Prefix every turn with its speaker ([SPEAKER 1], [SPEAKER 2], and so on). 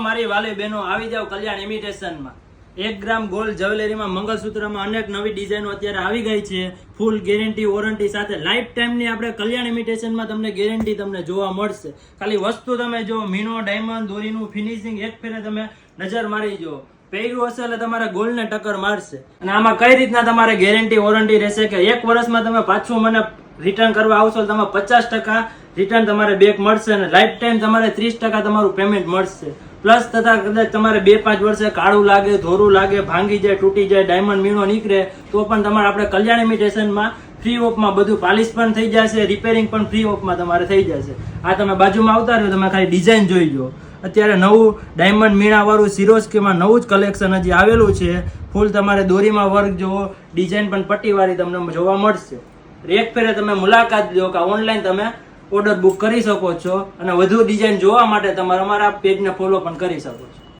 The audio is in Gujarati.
[SPEAKER 1] મારી વાલી બહેનો, આવી જાવ કલ્યાણ ઇમિટેશનમાં એક ગ્રામ ગોલ્ડ જ્વેલરીમાં મંગળસૂત્રમાં અનેક નવી ડિઝાઇનો અત્યારે આવી ગઈ છે. ફૂલ ગેરંટી, વોરંટી સાથે લાઈફ ટાઈમની આપણે કલ્યાણ ઇમિટેશનમાં તમને ગેરંટી તમને જોવા મળશે. ખાલી વસ્તુ તમે જો, મીનો ડાયમંડ દોરીનું ફિનિશિંગ એક ફેરે તમે નજર મારી જો. પહેર્યું હશે એટલે તમારે ગોલ્ડને ટક્કર મારશે. અને આમાં કઈ રીતના તમારે ગેરંટી, વોરંટી રહેશે કે એક વર્ષમાં તમે પાછું મને રિટર્ન કરવા આવશો તમે પચાસ ટકા રિટર્ન તમારે બેક મળશે અને લાઈફ ટાઈમ તમારે ત્રીસ ટકા તમારું પેમેન્ટ મળશે. પ્લસ તથા કદાચ તમારે બે પાંચ વર્ષે કાળું લાગે, ધોરું લાગે, ભાંગી જાય, તૂટી જાય ડાયમંડ મીણો નીકળે, તો પણ તમારે આપણે કલ્યાણ ઇમિટેશનમાં ફ્રી ઓફમાં બધું પાલિશ પણ થઈ જશે રિપેરિંગ પણ ફ્રી ઓફમાં તમારે થઈ જશે. આ તમે બાજુમાં આવતા રહ્યો તમે ખાલી ડિઝાઇન જોઈ લો. અત્યારે નવું ડાયમંડ મીણાવાળું સિરોસ્કીમાં નવું જ કલેક્શન હજી આવેલું છે. ફૂલ તમારે દોરીમાં વર્ક જોવો ડિઝાઇન પણ પટ્ટીવાળી તમને જોવા મળશે. એક ફેરે તમે મુલાકાત લો કે ઓનલાઈન તમે ઓર્ડર બુક કરી શકો છો અને વધુ ડિઝાઇન જોવા માટે તમારે અમારા પેજને ફોલો પણ કરી શકો છો.